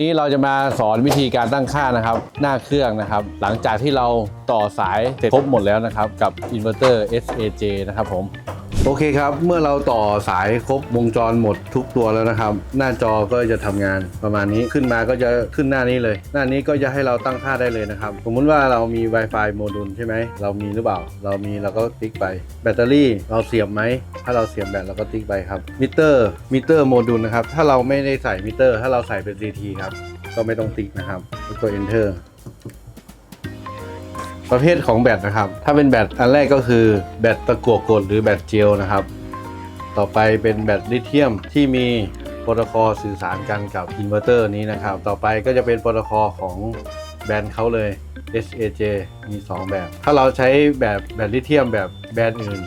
นี้เราจะมาสอนวิธีการตั้งค่านะครับ หน้าเครื่องนะครับ หลังจากที่เราต่อสายเสร็จครบหมดแล้วนะครับ กับอินเวอร์เตอร์ SAJ นะครับผม โอเคครับ เมื่อเราต่อสายครบวงจรหมดทุกตัวแล้วนะครับ หน้าจอก็จะทำงานประมาณนี้ขึ้นมาก็จะขึ้นหน้านี้เลย หน้านี้ก็จะให้เราตั้งค่าได้เลยนะครับ สมมุติว่าเรามี Wi-Fi โมดูลใช่ไหม เรามีหรือเปล่า เรามีเราก็ติ๊กไป แบตเตอรี่เราเสียบไหม ถ้าเราเสียบแบตเราก็ติ๊กไปครับ มิเตอร์ มิเตอร์โมดูลนะครับ ถ้าเราไม่ได้ใส่มิเตอร์ ถ้าเราใส่เป็น CT ครับ ก็ไม่ต้องติ๊กนะครับแล้วกด enter ประเภทของแบตนะครับ ถ้าเป็นแบตอันแรกก็คือแบตตะกั่วกดหรือแบตเจลนะครับ ต่อไปเป็นแบตลิเธียมที่มีโปรโตคอลสื่อสารกันกับอินเวอร์เตอร์นี้นะครับ ต่อไปก็จะเป็นโปรโตคอลของแบรนด์เขาเลย SAJ มี 2 แบบ ถ้าเราใช้แบบแบตลิเธียมแบบแบรนด์อื่น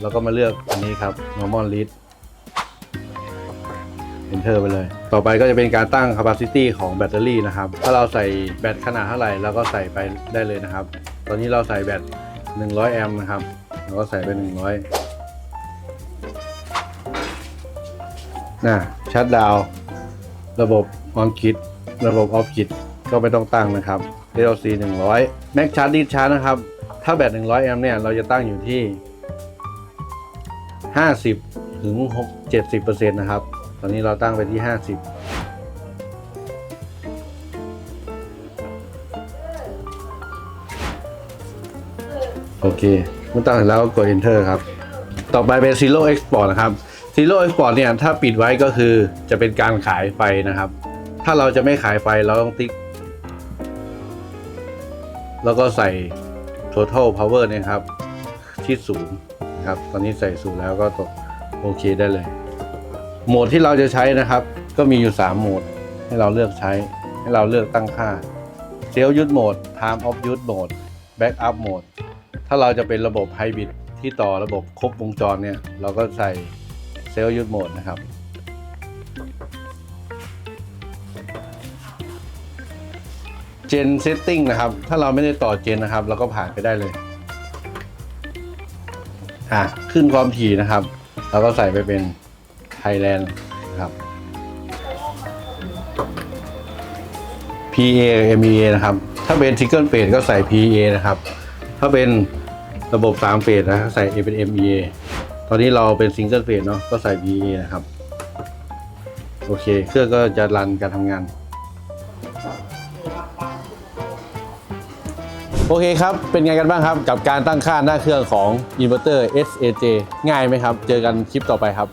เราก็มาเลือกอันนี้ครับ normal lead enter ไปเลย ต่อไปก็จะเป็นการตั้ง capacity ของแบตเตอรี่นะครับ ถ้าเราใส่แบตขนาดเท่าไหร่เราก็ใส่ไปได้เลยนะครับ ตอนนี้เราใส่แบต100 แอมป์นะครับเราก็ใส่ไป 100น่ะชัดดาวระบบออนกิดระบบออฟกิดก็ไม่ต้องตั้งนะครับ DLC 100 Max Charge Disk Charge นะครับ ถ้าแบต100 แอมป์เนี่ย เราจะตั้งอยู่ที่ 50 ถึง 70%นะครับ ตอนนี้เราตั้งไปที่ 50 โอเคเมื่อตั้งเสร็จแล้วก็กด enter ครับ ต่อไปเป็น zero export นะครับ zero export เนี่ยถ้าปิดไว้ก็คือจะเป็นการขายไฟนะครับ ถ้าเราจะไม่ขายไฟเราต้องติ๊ก แล้วก็ใส่ total power เนี่ยครับ ที่ศูนย์นะครับ ตอนนี้ใส่ศูนย์แล้วก็ตกโอเคได้เลย โหมดที่เราจะใช้นะครับ ก็มีอยู่ 3 โหมด ให้เราเลือกใช้ ให้เราเลือกตั้งค่า เซลล์ยุดโหมด time of use mode backup mode ถ้าเราจะเป็นระบบไฮบริดที่ต่อระบบครบวงจรเนี่ย เราก็ใส่เซลล์ยุดโหมดนะครับ เจนเซตติ้งนะครับ ถ้าเราไม่ได้ต่อเจนนะครับ เราก็ผ่านไปได้เลย อะ ขึ้นความถี่นะครับ เราก็ใส่ไปเป็น Thailand นะครับ PA MEA นะครับ ถ้าเป็น Single Phase ก็ใส่ PA นะครับ ถ้าเป็นระบบ 3 เฟสนะใส่ A เป็น MEA ตอนนี้เราเป็น Single Phase เนาะก็ใส่ PA นะครับ โอเค เครื่องก็จะรันการทำงาน โอเคครับ เป็นไงกันบ้างครับ กับการตั้งค่าหน้าเครื่องของ Inverter SAJ ง่ายไหมครับ เจอกันคลิปต่อไปครับ